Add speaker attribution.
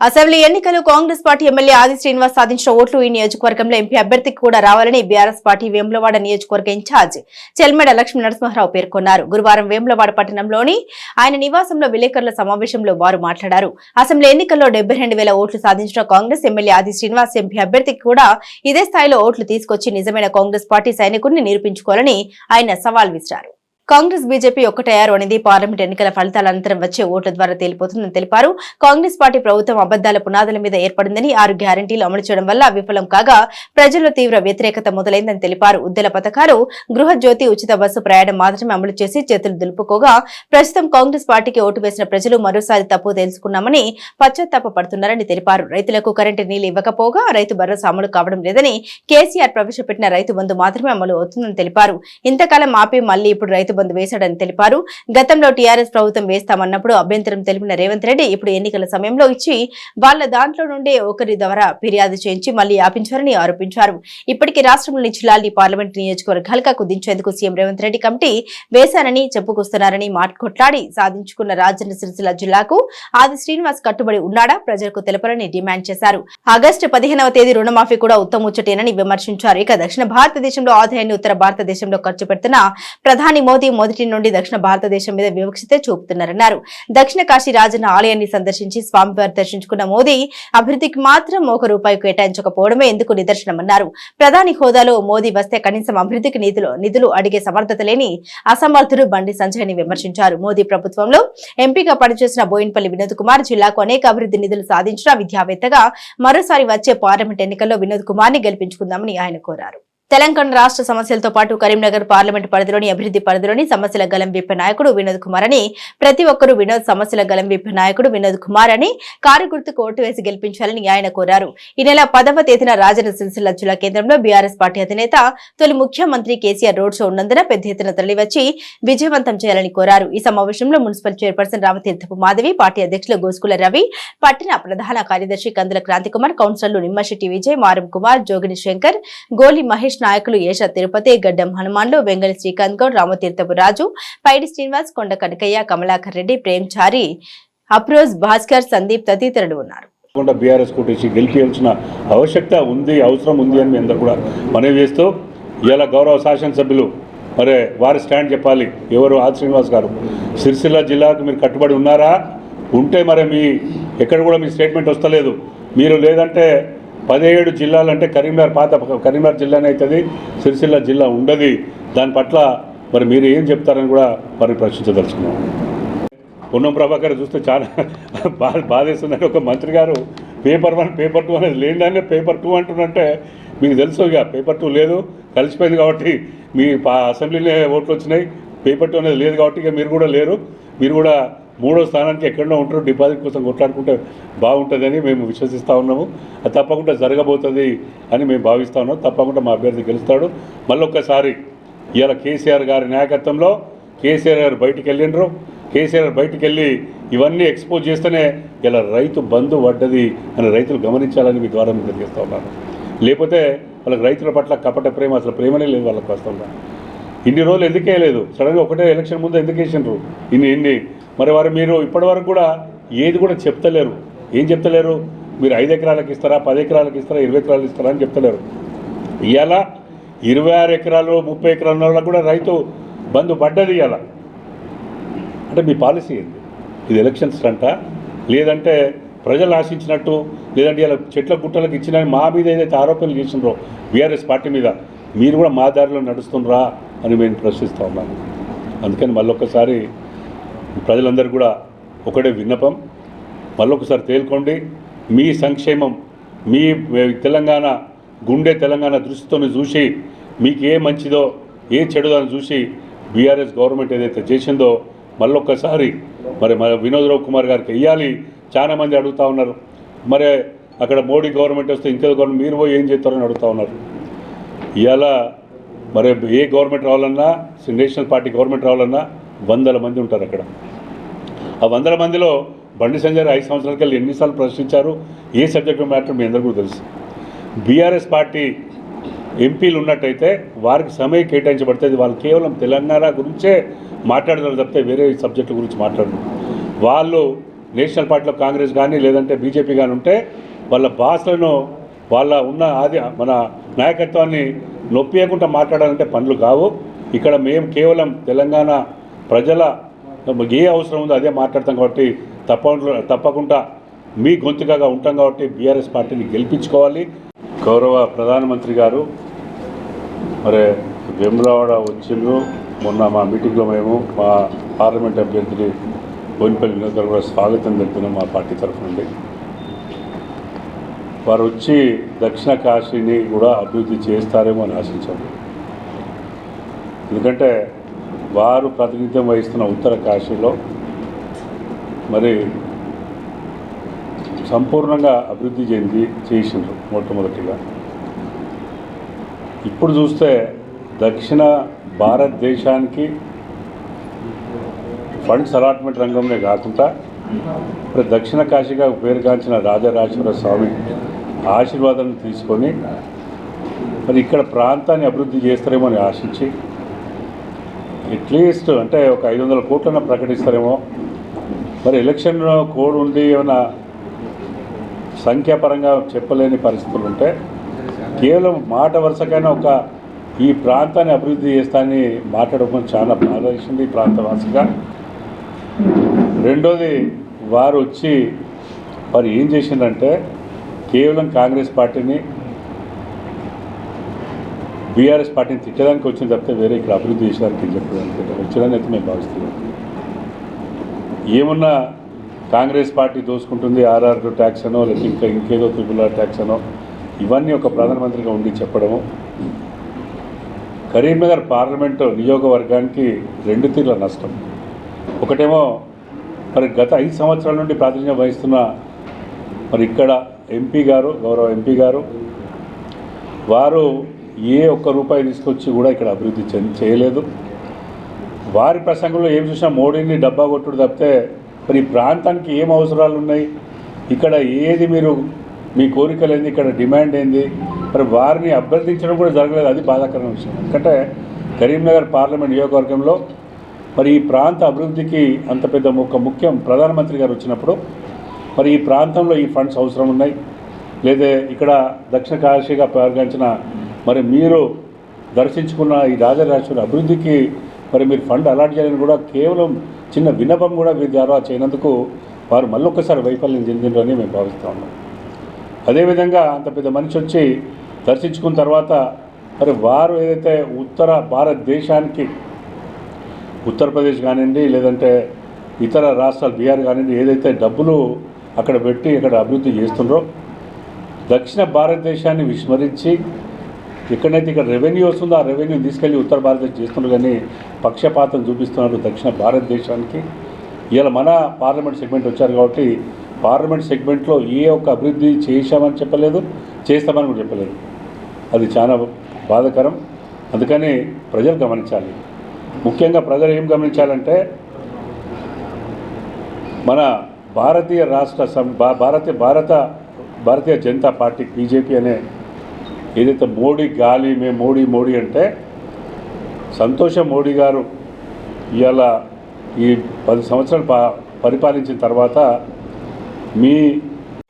Speaker 1: Assembly ఎన్నికలు Congress party MLA ఆది శ్రీనివాస్ సాధించిన ఓట్లు ఈ నియోజకవర్గంలో ఎంపీ అభ్యర్థికి కూడా రావాలని బీఆర్ఎస్ పార్టీ వేములవాడ నియోజకవర్గ ఇన్ఛార్జ్ చెల్మెడ లక్ష్మీ నరసింహారావు పేర్కొన్నారు. గురువారం వేములవాడ పట్టణంలోని ఆయన నివాసంలో విలేకరుల సమావేశంలో వారు మాట్లాడారు. అసెంబ్లీ ఎన్నికల్లో డెబ్బై రెండు వేల ఓట్లు సాధించిన కాంగ్రెస్ ఎమ్మెల్యే ఆది శ్రీనివాస్ ఎంపీ అభ్యర్థికి కూడా ఇదే స్థాయిలో ఓట్లు తీసుకొచ్చి నిజమైన కాంగ్రెస్ పార్టీ సైనికుడిని నిరూపించుకోవాలని ఆయన సవాల్ విసిరారు. కాంగ్రెస్ బీజేపీ ఒక్కటయ్యారు అనేది పార్లమెంట్ ఎన్నికల ఫలితాల అనంతరం వచ్చే ఓట్ల ద్వారా తేలిపోతుందని తెలిపారు. కాంగ్రెస్ పార్టీ ప్రభుత్వం అబద్దాల పునాదుల మీద ఏర్పడిందని ఆరు గ్యారంటీలు అమలు చేయడం వల్ల విఫలం కాగా ప్రజల్లో తీవ్ర వ్యతిరేకత మొదలైందని తెలిపారు. ఉద్దెల పథకాలు గృహజ్యోతి ఉచిత బస్సు ప్రయాణం మాత్రమే అమలు చేసి చేతులు దులుపుకోగా ప్రస్తుతం కాంగ్రెస్ పార్టీకి ఓటు వేసిన ప్రజలు మరోసారి తప్పు తెలుసుకున్నామని పశ్చాత్తాప పడుతున్నారని తెలిపారు. రైతులకు కరెంటు నీళ్ళు ఇవ్వకపోగా రైతు భరోసా అమలు కావడం లేదని కేసీఆర్ ప్రవేశపెట్టిన రైతు బంధు మాత్రమే అమలు అవుతుందని తెలిపారు. ఇంతకాలం ఆపి మళ్ళీ ఇప్పుడు రైతు బంధు వేశాడని తెలిపారు. గతంలో టీఆర్ఎస్ ప్రభుత్వం వేస్తామన్నప్పుడు అభ్యంతరం తెలిపిన రేవంత్ రెడ్డి ఇప్పుడు ఎన్నికల సమయంలో ఇచ్చి వాళ్ళ దాంట్లో నుండే ఒకరి ద్వారా ఫిర్యాదు చేయించి మళ్ళీ ఆపించారని ఆరోపించారు. ఇప్పటికీ రాష్ట్రంలోని జిల్లాల్ని పార్లమెంట్ నియోజకవర్గాలుగా కుదించేందుకు సీఎం రేవంత్ రెడ్డి కమిటీ వేశానని చెప్పుకొస్తున్నారని మాట కొట్లాడి సాధించుకున్న రాజన్న సిరిసిల్ల జిల్లాకు ఆది శ్రీనివాస్ కట్టుబడి ఉన్నాడా? ప్రజలకు తెలపాలని డిమాండ్ చేశారు. ఆగస్టు పదిహేనవ తేదీ రుణమాఫీ కూడా ఉత్తముచ్చటేనని విమర్శించారు. ఇక దక్షిణ భారతదేశంలో ఆదాయాన్ని ఉత్తర భారతదేశంలో ఖర్చు పెడుతున్న ప్రధాని మోదీ మొదటి నుండి దక్షిణ భారతదేశం మీద వివక్షతే చూపుతున్నారన్నారు. దక్షిణ కాశీ రాజన్న ఆలయాన్ని సందర్శించి స్వామివారి దర్శించుకున్న మోదీ అభివృద్ధికి మాత్రం ఒక రూపాయి కేటాయించకపోవడమే ఎందుకు నిదర్శనమన్నారు. ప్రధాని హోదాలో మోదీ వస్తే కనీసం అభివృద్ధికి నిధులు నిధులు అడిగే సమర్థత లేని అసమర్థుడు బండి సంజయ్ని విమర్శించారు. మోదీ ప్రభుత్వంలో ఎంపీగా పనిచేసిన బోయిన్పల్లి వినోద్ కుమార్ జిల్లాకు అనేక అభివృద్ధి నిధులు సాధించిన విద్యావేత్తగా మరోసారి వచ్చే పార్లమెంట్ ఎన్నికల్లో వినోద్ కుమార్ని గెలిపించుకుందామని ఆయన కోరారు. తెలంగాణ రాష్ట్ర సమస్యలతో పాటు కరీంనగర్ పార్లమెంట్ పరిధిలోని అభివృద్ధి పరిధిలోని సమస్యల గలం విప్ప నాయకుడు వినోద్ కుమార్ అని ప్రతి ఒక్కరూ వినోద్ సమస్యల గలం విప్ప నాయకుడు వినోద్ కుమార్ అని కారుగుర్తుకు ఓటు వేసి గెలిపించాలని ఆయన కోరారు. ఈ నెల పదవ తేదీన రాజన్న సిరిసిల్ల జిల్లా కేంద్రంలో బీఆర్ఎస్ పార్టీ అధినేత తొలి ముఖ్యమంత్రి కేసీఆర్ రోడ్ షో ఉన్నందున పెద్ద ఎత్తున తరలివచ్చి విజయవంతం చేయాలని కోరారు. ఈ సమావేశంలో municipal chairperson Ramatheerthapu Madhavi party అధ్యక్షులు గోసుకుల రవి పట్టణ ప్రధాన కార్యదర్శి కందుల క్రాంతికుమార్ కౌన్సిలర్లు నిమ్మశెట్టి విజయ్ మారం కుమార్ జోగిని శంకర్ గోలి మహేష్ నాయకులు ఏష తిరుపతి గడ్డం హనుమాన్లు వెంగళి శ్రీకాంత్ గౌడ్ రామతీర్థపు రాజు పైడి శ్రీనివాస్ కొండ కనకయ్య కమలాకర్ రెడ్డి ప్రేమ్చారి అప్రోజ్ భాస్కర్ సందీప్ తదితరులు ఉన్నారు.
Speaker 2: తప్పకుండా బీఆర్ఎస్ కొట్టేసి గెలిపించాల్సిన ఆవశ్యకత ఉంది అవసరం ఉంది అని మీ అందరూ కూడా మనవి చేస్తూ ఇవాళ గౌరవ శాసనసభ్యులు మరి వారి స్టాండ్ చెప్పాలి. ఎవరు? ఆది శ్రీనివాస్ గారు. సిరిసిల్ల జిల్లాకు మీరు కట్టుబడి ఉన్నారా? ఉంటే మరి మీ ఎక్కడ కూడా మీ స్టేట్మెంట్ వస్తలేదు. మీరు లేదంటే పదిహేడు జిల్లాలు అంటే కరీంనగర్ పాత కరీంనగర్ జిల్లానే అవుతుంది సిరిసిల్ల జిల్లా ఉండదు. దాని పట్ల మరి మీరు ఏం చెప్తారని కూడా మరి ప్రశ్నించదలుచుకున్నాం. పొన్నం ప్రభాకర్ చూస్తే చాలా బా బాధేస్తుందని ఒక మంత్రి గారు పేపర్ వన్ పేపర్ టూ అనేది లేదంటే పేపర్ టూ అంటున్నంటే మీకు తెలుసు ఇక పేపర్ టూ లేదు కలిసిపోయింది కాబట్టి మీ అసెంబ్లీలో ఓట్లు వచ్చినాయి పేపర్ టూ అనేది లేదు కాబట్టి ఇక మీరు కూడా లేరు. మీరు కూడా మూడో స్థానానికి ఎక్కడో ఉంటారు డిపాజిట్ కోసం కొట్లాడుకుంటే బాగుంటుందని మేము విశ్వసిస్తూ ఉన్నాము. అది తప్పకుండా జరగబోతుంది అని మేము భావిస్తూ ఉన్నాం. తప్పకుండా మా అభ్యర్థి గెలుస్తాడు. మళ్ళొక్కసారి ఇవాళ కేసీఆర్ గారి నాయకత్వంలో కేసీఆర్ గారు బయటికి వెళ్ళిండ్రు కేసీఆర్ బయటికి వెళ్ళి ఇవన్నీ ఎక్స్పోజ్ చేస్తేనే ఇలా రైతు బంధు పడ్డది అని రైతులు గమనించాలని మీ ద్వారా మీకు తెలియజేస్తూ ఉన్నాను. లేకపోతే వాళ్ళకి రైతుల పట్ల కపట ప్రేమ అసలు ప్రేమనే లేదు వాళ్ళకి వస్తుందా ఇన్ని రోజులు ఎందుకే లేదు? సడన్గా ఒకటే ఎలక్షన్ ముందు ఎందుకు వేసినారు ఇన్ని ఇన్ని మరి వారు మీరు ఇప్పటివరకు కూడా ఏది కూడా చెప్తలేరు. ఏం చెప్తలేరు? మీరు ఐదు ఎకరాలకు ఇస్తారా పది ఎకరాలకు ఇస్తారా ఇరవై ఎకరాలు ఇస్తారా అని చెప్తలేరు. ఇవాళ ఇరవై ఆరు ఎకరాలు ముప్పై ఎకరాల కూడా రైతు బంధు పడ్డది ఇవాళ అంటే మీ పాలసీ ఏంది? ఇది ఎలక్షన్స్ అంట. లేదంటే ప్రజలు ఆశించినట్టు లేదంటే ఇలా చెట్ల గుట్టలకు ఇచ్చిన మా మీద ఏదైతే ఆరోపణలు చేసినారో బీఆర్ఎస్ పార్టీ మీద మీరు కూడా మా దారిలో నడుస్తుండ్రా అని మేము ప్రశ్నిస్తూ ఉన్నాను అందుకని మళ్ళొక్కసారి ప్రజలందరూ కూడా ఒకటే విన్నపం. మళ్ళొకసారి తేల్కోండి మీ సంక్షేమం మీ తెలంగాణ గుండె తెలంగాణ దృష్టితో చూసి మీకు ఏ మంచిదో ఏ చెడుదో అని చూసి బీఆర్ఎస్ గవర్నమెంట్ ఏదైతే చేసిందో మళ్ళొక్కసారి మరి మన వినోదరావు కుమార్ గారికి వెయ్యాలి. చాలా మంది అడుగుతూ ఉన్నారు. మరి అక్కడ మోడీ గవర్నమెంట్ వస్తే ఇంకేదో గవర్నమెంట్ మీరు పోయి ఏం చేస్తారని అడుగుతూ ఉన్నారు. ఇవాళ మరి ఏ గవర్నమెంట్ రావాలన్నా నేషనల్ పార్టీ గవర్నమెంట్ రావాలన్నా వందల మంది ఉంటారు అక్కడ. ఆ వందల మందిలో బండి సంజయ్ ఐదు సంవత్సరాలకి వెళ్ళి ఎన్నిసార్లు ప్రశ్నించారు? ఏ సబ్జెక్టు మ్యాటర్ మీ అందరికీ తెలుసు. బీఆర్ఎస్ పార్టీ ఎంపీలు ఉన్నట్టయితే వారికి సమయం కేటాయించబడుతుంది వాళ్ళు కేవలం తెలంగాణ గురించే మాట్లాడతారు తప్పితే వేరే సబ్జెక్టుల గురించి మాట్లాడరు. వాళ్ళు నేషనల్ పార్టీలో కాంగ్రెస్ కానీ లేదంటే బీజేపీ కానీ ఉంటే వాళ్ళ భాషలను వాళ్ళ ఉన్న ఆది మన నాయకత్వాన్ని నొప్పియకుండా మాట్లాడాలంటే పనులు కావు. ఇక్కడ మేము కేవలం తెలంగాణ ప్రజల ఏ అవసరం ఉందో అదే మాట్లాడతాం కాబట్టి తప్ప తప్పకుండా మీ గొంతుకగా ఉంటాం కాబట్టి బీఆర్ఎస్ పార్టీని గెలిపించుకోవాలి. గౌరవ ప్రధానమంత్రి గారు మరి వేములవాడ వచ్చిండ్రు. మొన్న మా మీటింగ్లో మేము మా పార్లమెంట్ అభ్యర్థిని బోయినపల్లి వినోదాలు కూడా స్వాగతం తెలుపుతున్నాం మా పార్టీ తరఫు నుండి. వారు వచ్చి దక్షిణ కాశీని కూడా అభివృద్ధి చేస్తారేమో అని ఆశించాము ఎందుకంటే వారు ప్రాతినిధ్యం వహిస్తున్న ఉత్తర కాశీలో మరి సంపూర్ణంగా అభివృద్ధి చెంది చేసిండ్రు మొట్టమొదటిగా. ఇప్పుడు చూస్తే దక్షిణ భారతదేశానికి ఫండ్స్ అలాట్మెంట్ రంగంలో కాకుండా ఇప్పుడు దక్షిణ కాశీగా పేరుగాంచిన రాజరాజేశ్వర స్వామి ఆశీర్వాదాన్ని తీసుకొని మరి ఇక్కడ ప్రాంతాన్ని అభివృద్ధి చేస్తారేమో అని ఆశించి అట్లీస్ట్ అంటే ఒక ఐదు వందల కోట్లను ప్రకటిస్తారేమో. మరి ఎలక్షన్ కోడ్ ఉండి ఏమైనా సంఖ్యాపరంగా చెప్పలేని పరిస్థితులు ఉంటే కేవలం మాట వరుసకైనా ఒక ఈ ప్రాంతాన్ని అభివృద్ధి చేస్తానని మాట్లాడడం చాలా బాధ వేసింది ఈ ప్రాంతవాసిగా. రెండోది వారు వచ్చి వారు ఏం చేసిందంటే కేవలం కాంగ్రెస్ పార్టీని బీఆర్ఎస్ పార్టీని తిట్టడానికి వచ్చిన తప్పితే వేరే ఇక్కడ అభివృద్ధి చేసేదానికి చెప్పడానికి వచ్చేదాన్ని అయితే మేము భావిస్తున్నాం. ఏమున్నా కాంగ్రెస్ పార్టీ దోసుకుంటుంది ఆర్ఆర్ ట్యాక్స్ అనో లేకపోతే ఇంకా ఇంకేదో త్రిపుల్ ఆర్ ట్యాక్స్ అనో ఇవన్నీ ఒక ప్రధానమంత్రిగా ఉండి చెప్పడము. కరీంనగర్ పార్లమెంటు నియోగవర్గానికి రెండు తీర్ల నష్టం. ఒకటేమో మరి గత ఐదు సంవత్సరాల నుండి ప్రాతినిధ్యం వహిస్తున్న మరి ఇక్కడ ఎంపీ గారు గౌరవ ఎంపీ గారు వారు ఏ ఒక్క రూపాయి తీసుకొచ్చి కూడా ఇక్కడ అభివృద్ధి చేయలేదు. వారి ప్రసంగంలో ఏం చూసినా మోడీని డబ్బా కొట్టుడు తప్పితే మరి ఈ ప్రాంతానికి ఏం అవసరాలు ఉన్నాయి? ఇక్కడ ఏది మీరు మీ కోరికలు ఏంది ఇక్కడ డిమాండ్ ఏంది? మరి వారిని అభ్యర్థించడం కూడా జరగలేదు. అది బాధాకరమైన విషయం. ఎందుకంటే కరీంనగర్ పార్లమెంట్ నియోజకవర్గంలో మరి ఈ ప్రాంత అభివృద్ధికి అంత పెద్ద ఒక ముఖ్యం ప్రధానమంత్రి గారు వచ్చినప్పుడు మరి ఈ ప్రాంతంలో ఈ ఫండ్స్ అవసరం ఉన్నాయి. లేదా ఇక్కడ దక్షిణ కాశీగా పరిగణించిన మరి మీరు దర్శించుకున్న ఈ రాజరాజేశ్వరి అభివృద్ధికి మరి మీరు ఫండ్ అలాట్ చేయాలని కూడా కేవలం చిన్న విన్నపం కూడా వీరి ద్వారా చేయనందుకు వారు మళ్ళొక్కసారి వైఫల్యం చెందినని మేము భావిస్తూ ఉన్నాం. అదేవిధంగా అంత పెద్ద మనిషి వచ్చి దర్శించుకున్న తర్వాత మరి వారు ఏదైతే ఉత్తర భారతదేశానికి ఉత్తరప్రదేశ్ కానివ్వండి లేదంటే ఇతర రాష్ట్రాలు బీహార్ కానివ్వండి ఏదైతే డబ్బులు అక్కడ పెట్టి ఇక్కడ అభివృద్ధి చేస్తుండ్రో దక్షిణ భారతదేశాన్ని విస్మరించి ఎక్కడైతే ఇక్కడ రెవెన్యూ వస్తుందో ఆ రెవెన్యూ తీసుకెళ్ళి ఉత్తర భారతదేశం చేస్తున్నారు కానీ పక్షపాతం చూపిస్తున్నారు దక్షిణ భారతదేశానికి. ఇవాళ మన పార్లమెంట్ సెగ్మెంట్ వచ్చారు కాబట్టి పార్లమెంట్ సెగ్మెంట్లో ఏ ఒక్క అభివృద్ధి చేశామని చెప్పలేదు చేస్తామని కూడా చెప్పలేదు. అది చాలా బాధకరం. అందుకని ప్రజలు గమనించాలి. ముఖ్యంగా ప్రజలు ఏం గమనించాలంటే మన భారతీయ రాష్ట్ర సం భారతీయ భారత భారతీయ జనతా పార్టీ బీజేపీ అనే ఏదైతే మోడీ గాలి మేము మోడీ మోడీ అంటే సంతోషం మోడీ గారు ఇవాళ ఈ పది సంవత్సరాలు పా పరిపాలించిన తర్వాత మీ